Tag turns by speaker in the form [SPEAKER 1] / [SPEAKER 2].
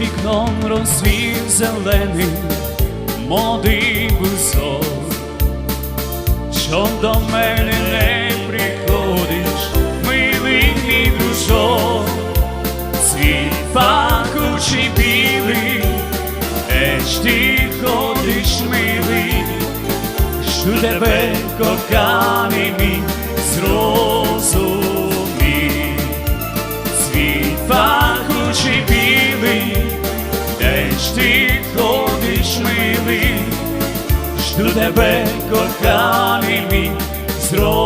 [SPEAKER 1] вікном розвів зелений молодий бузок, що до мене не приходиш, милий мій дружок, світ пахучий білий, еч ти ходиш милий, що тебе коханий мій ж ти ходиш милий, жду тебе коханий мій зрозумій.